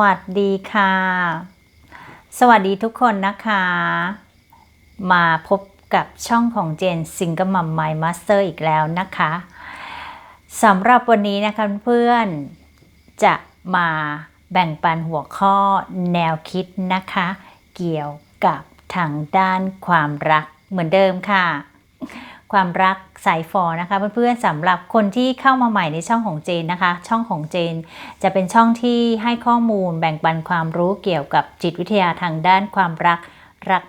วัสดีค่ะ สวัสดีทุกคนนะคะ มาพบกับช่องของเจนซิงเกิลมัมไมมาสเตอร์อีกแล้วนะคะสำหรับวันนี้นะคะเพื่อนจะมาแบ่งปันหัวข้อแนวคิดนะคะ เกี่ยวกับทางด้านความรักเหมือนเดิมค่ะ ความรักสายฟอนะคะเพื่อนๆสำหรับคนที่เข้ามาใหม่ในช่องของเจนนะคะ ช่องของเจน จะเป็นช่องที่ให้ข้อมูลแบ่งปันความรู้เกี่ยวกับจิตวิทยาทางด้านความรักรัก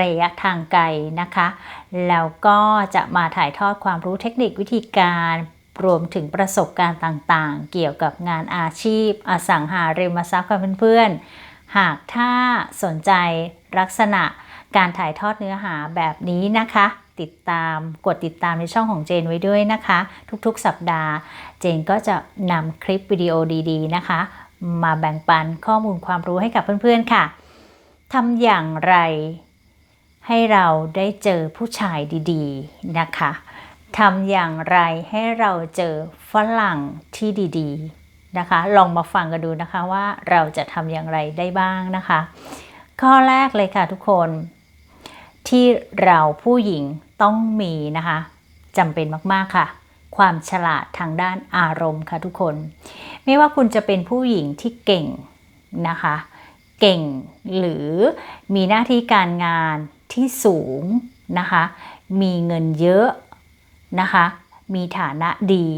ระยะทางไกลนะคะ แล้วก็จะมาถ่ายทอดความรู้เทคนิควิธีการรวมถึงประสบการณ์ต่างๆ เกี่ยวกับงานอาชีพ อสังหาริมทรัพย์ค่ะเพื่อนๆ หากถ้าสนใจลักษณะ การถ่ายทอดเนื้อหาแบบนี้นะคะ ติดตามกดติดตามในช่องของเจนไว้ด้วยนะคะ ทุกๆสัปดาห์ เจนก็จะนำคลิปวิดีโอดีๆนะคะ มาแบ่งปันข้อมูลความรู้ให้กับเพื่อนๆค่ะทำอย่างไรให้เราได้เจอผู้ชายดีๆนะคะทำอย่างไรให้เราเจอฝรั่งที่ดีๆนะคะ ลองมาฟังกันดูนะคะว่าเราจะทำอย่างไรได้บ้างนะคะ ข้อแรกเลยค่ะทุกคน ที่เราผู้หญิงต้องมีนะคะจำเป็นมากๆค่ะ ความฉลาดทางด้านอารมณ์ค่ะทุกคน ไม่ว่าคุณจะเป็นผู้หญิงที่เก่งนะคะ เก่งหรือมีหน้าที่การงานที่สูงนะคะ มีเงินเยอะนะคะ มีฐานะดี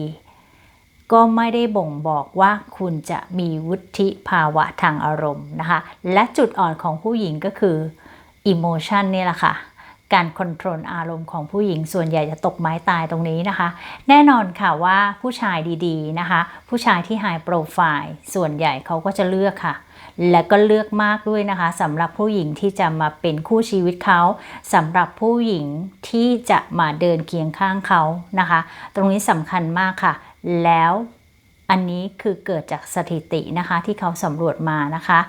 ก็ไม่ได้บ่งบอกว่าคุณจะมีวุฒิภาวะทางอารมณ์นะคะ และจุดอ่อนของผู้หญิงก็คือ อิโมชันนี่แหละค่ะการค o n t r o l อารมณ์ของผู้หญิงส่วนใหญ่จะตกไม้ตายตรงนี้นะคะ แน่นอนค่ะว่าผู้ชายดีๆนะคะ ผู้ชายที่ High Profile ส่วนใหญ่เขาก็จะเลือกค่ะ และก็เลือกมากด้วยนะคะสำหรับผู้หญิงที่จะมาเป็นคู่ชีวิตเขาสำหรับผู้หญิงที่จะมาเดินเคียงข้างเขานะคะ ตรงนี้สำคัญมากค่ะ แล้วอันนี้คือเกิดจากสถิตินะคะที่เขาสำรวจมานะคะ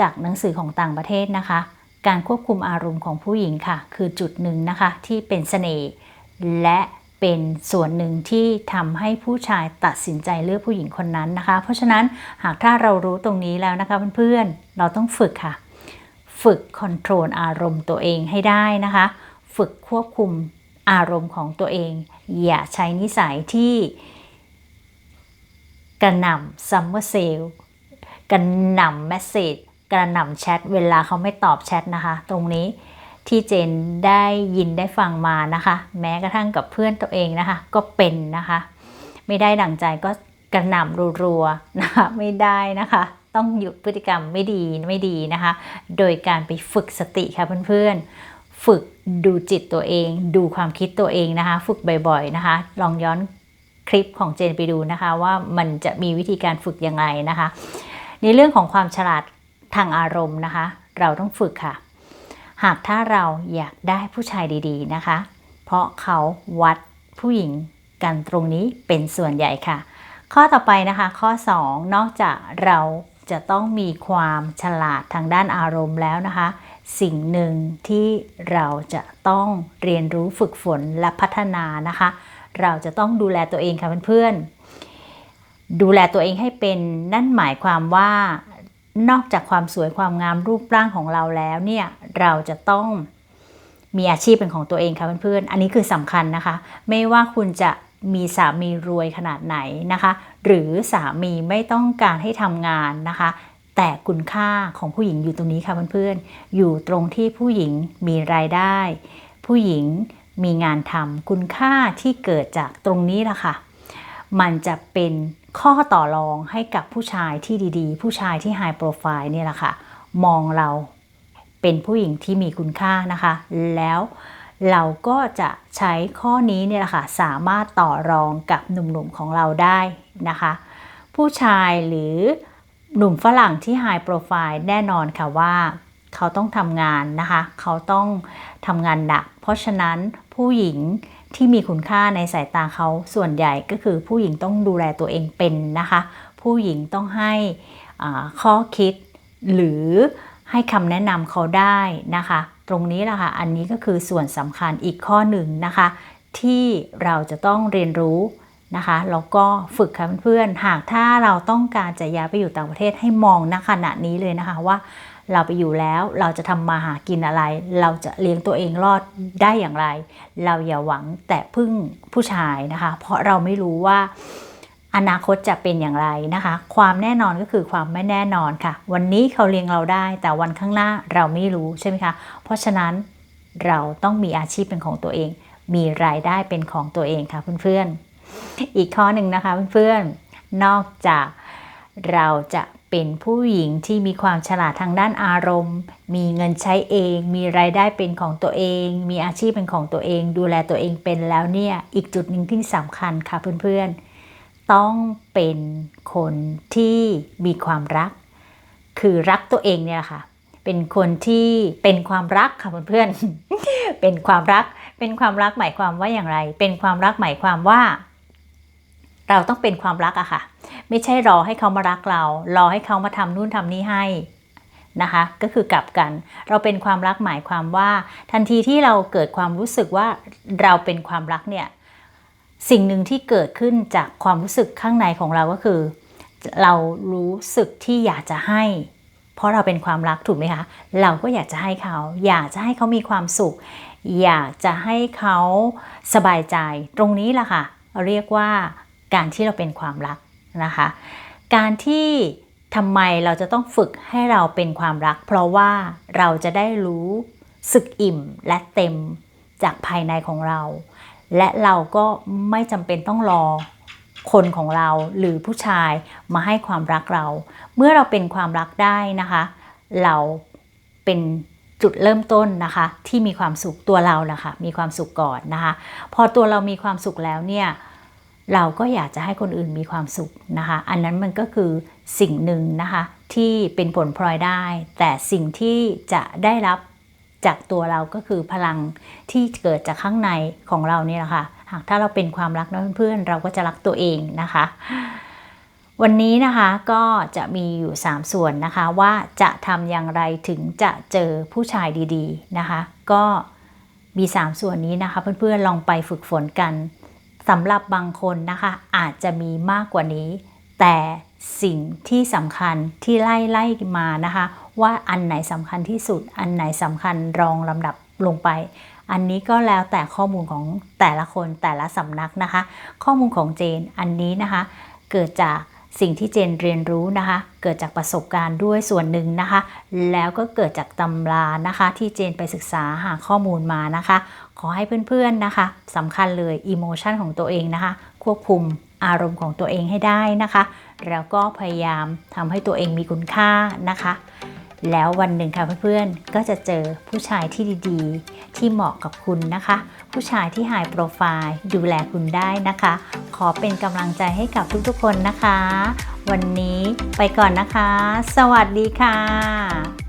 จากหนังสือของต่างประเทศนะคะ การควบคุมอารมณ์ของผู้หญิงค่ะ คือจุดหนึ่งนะคะที่เป็นเสน่ห์และเป็นส่วนหนึ่งที่ทำให้ผู้ชายตัดสินใจเลือกผู้หญิงคนนั้นนะคะ เพราะฉะนั้นหากถ้าเรารู้ตรงนี้แล้วนะคะเพื่อนๆเราต้องฝึกค่ะ ฝึกคอนโทรลอารมณ์ตัวเองให้ได้นะคะ ฝึกควบคุมอารมณ์ของตัวเอง อย่าใช้นิสัยที่กระหน่ำซัมเมอร์เซลกระหน่ำแมสเซจ กระหน่ำแชทเวลาเขาไม่ตอบแชทนะคะ ตรงนี้ที่เจนได้ยินได้ฟังมานะคะ แม้กระทั่งกับเพื่อนตัวเองนะคะ ก็เป็นนะคะ ไม่ได้ดั่งใจก็กระหน่ำรัวๆนะคะไม่ได้นะคะ ต้องหยุดพฤติกรรมไม่ดีไม่ดีนะคะ โดยการไปฝึกสติค่ะเพื่อนๆ ฝึกดูจิตตัวเอง ดูความคิดตัวเองนะคะ ฝึกบ่อยๆนะคะ ลองย้อนคลิปของเจนไปดูนะคะ ว่ามันจะมีวิธีการฝึกยังไงนะคะ ในเรื่องของความฉลาด ทางอารมณ์นะคะ เราต้องฝึกค่ะ หากถ้าเราอยากได้ผู้ชายดีๆนะคะ เพราะเขาวัดผู้หญิงกันตรงนี้เป็นส่วนใหญ่ค่ะ ข้อต่อไปนะคะ ข้อ 2 นอกจากเราจะต้องมีความฉลาดทางด้านอารมณ์แล้วนะคะ สิ่งหนึ่งที่เราจะต้องเรียนรู้ฝึกฝนและพัฒนานะคะ เราจะต้องดูแลตัวเองค่ะเพื่อนๆดูแลตัวเองให้เป็นนั่นหมายความว่า นอกจากความสวยความงามรูปร่างของเราแล้วเนี่ยเราจะต้องมีอาชีพเป็นของตัวเองค่ะเพื่อนๆ อันนี้คือสำคัญนะคะ ไม่ว่าคุณจะมีสามีรวยขนาดไหนนะคะ หรือสามีไม่ต้องการให้ทำงานนะคะ แต่คุณค่าของผู้หญิงอยู่ตรงนี้ค่ะเพื่อนๆ อยู่ตรงที่ผู้หญิงมีรายได้ ผู้หญิงมีงานทำคุณค่าที่เกิดจากตรงนี้ละค่ะ มันจะเป็น ข้อต่อรองให้กับผู้ชายที่ดีๆ ผู้ชายที่ไฮโปรไฟล์เนี่ยแหละค่ะ มองเราเป็นผู้หญิงที่มีคุณค่านะคะ แล้วเราก็จะใช้ข้อนี้เนี่ยแหละค่ะ สามารถต่อรองกับหนุ่มๆของเราได้นะคะ ผู้ชายหรือหนุ่มฝรั่งที่ไฮโปรไฟล์แน่นอนค่ะว่าเขาต้องทำงานนะคะ เขาต้องทำงานหนัก เพราะฉะนั้นผู้หญิง ที่มีคุณค่าในสายตาเขาส่วนใหญ่ก็คือผู้หญิงต้องดูแลตัวเองเป็นนะคะ ผู้หญิงต้องให้ข้อคิดหรือให้คำแนะนำเขาได้นะคะ ตรงนี้แหละค่ะอันนี้ก็คือส่วนสำคัญอีกข้อหนึ่งนะคะ ที่เราจะต้องเรียนรู้นะคะแล้วก็ฝึกค่ะเพื่อนๆหากถ้าเราต้องการจะย้ายไปอยู่ต่างประเทศให้มองณขณะนี้เลยนะคะว่า เราไปอยู่แล้ว เราจะทำมาหากินอะไร เราจะเลี้ยงตัวเองรอดได้อย่างไร เราอย่าหวังแต่พึ่งผู้ชายนะคะ เพราะเราไม่รู้ว่าอนาคตจะเป็นอย่างไรนะคะ ความแน่นอนก็คือความไม่แน่นอนค่ะ วันนี้เขาเลี้ยงเราได้ แต่วันข้างหน้าเราไม่รู้ใช่ไหมคะ เพราะฉะนั้นเราต้องมีอาชีพเป็นของตัวเอง มีรายได้เป็นของตัวเองค่ะเพื่อนๆ อีกข้อหนึ่งนะคะเพื่อนๆ นอกจากเราจะ เป็นผู้หญิงที่มีความฉลาดทางด้านอารมณ์ มีเงินใช้เอง มีรายได้เป็นของตัวเอง มีอาชีพเป็นของตัวเอง ดูแลตัวเองเป็นแล้วเนี่ย อีกจุดหนึ่งที่สำคัญค่ะเพื่อนๆ ต้องเป็นคนที่มีความรัก คือรักตัวเองเนี่ยค่ะ เป็นคนที่เป็นความรักค่ะเพื่อนๆ เป็นความรัก เป็นความรักหมายความว่าอย่างไร เป็นความรักหมายความว่า เราต้องเป็นความรักอะค่ะ ไม่ใช่รอให้เขามารักเรา รอให้เขามาทำนู่นทำนี่ให้นะคะก็คือกลับกันเราเป็นความรักหมายความว่า ทันทีที่เราเกิดความรู้สึกว่าเราเป็นความรักเนี่ยสิ่งหนึ่งที่เกิดขึ้นจากความรู้สึกข้างในของเราก็คือ เรารู้สึกที่อยากจะให้ เพราะเราเป็นความรักถูกไหมคะเราก็อยากจะให้เขา อยากจะให้เขามีความสุข อยากจะให้เขาสบายใจ ตรงนี้แหละค่ะเรียกว่าการที่เราเป็นความรัก นะคะ การที่ทำไมเราจะต้องฝึกให้เราเป็นความรัก เพราะว่าเราจะได้รู้สึกอิ่มและเต็มจากภายในของเรา และเราก็ไม่จำเป็นต้องรอคนของเราหรือผู้ชายมาให้ความรักเรา เมื่อเราเป็นความรักได้นะคะ เราเป็นจุดเริ่มต้นนะคะ ที่มีความสุขตัวเรานะคะมีความสุขก่อนนะคะ พอตัวเรามีความสุขแล้วเนี่ย เราก็อยากจะให้คนอื่นมีความสุขนะคะ อันนั้นมันก็คือสิ่งหนึ่งนะคะที่เป็นผลพลอยได้ แต่สิ่งที่จะได้รับจากตัวเราก็คือพลังที่เกิดจากข้างในของเราเนี่ยแหละค่ะ หากถ้าเราเป็นความรักนะเพื่อนๆ เราก็จะรักตัวเองนะคะ วันนี้นะคะก็จะมีอยู่ 3 ส่วนนะคะว่าจะทำอย่างไรถึงจะเจอผู้ชายดี ๆนะคะ ก็มี 3 ส่วนนี้นะคะ เพื่อนๆลองไปฝึกฝนกัน สำหรับบางคนนะคะอาจจะมีมากกว่านี้ แต่สิ่งที่สำคัญที่ไล่ไล่มานะคะ ว่าอันไหนสำคัญที่สุด อันไหนสำคัญรองลำดับลงไป อันนี้ก็แล้วแต่ข้อมูลของแต่ละคนแต่ละสำนักนะคะ ข้อมูลของเจนอันนี้นะคะ เกิดจาก สิ่งที่เจนเรียนรู้นะคะ เกิดจากประสบการณ์ด้วยส่วนหนึ่งนะคะ แล้วก็เกิดจากตำรานะคะ ที่เจนไปศึกษาหาข้อมูลมานะคะ ขอให้เพื่อนๆนะคะสำคัญเลยอิโมชันของตัวเองนะคะ ควบคุมอารมณ์ของตัวเองให้ได้นะคะ แล้วก็พยายามทำให้ตัวเองมีคุณค่านะคะ แล้ววันหนึ่งค่ะเพื่อนๆ ก็จะเจอผู้ชายที่ดีๆ ที่เหมาะกับคุณนะคะ ผู้ชายที่หายโปรไฟล์ดูแลคุณได้นะคะ ขอเป็นกำลังใจให้กับทุกๆคนนะคะ วันนี้ไปก่อนนะคะ สวัสดีค่ะ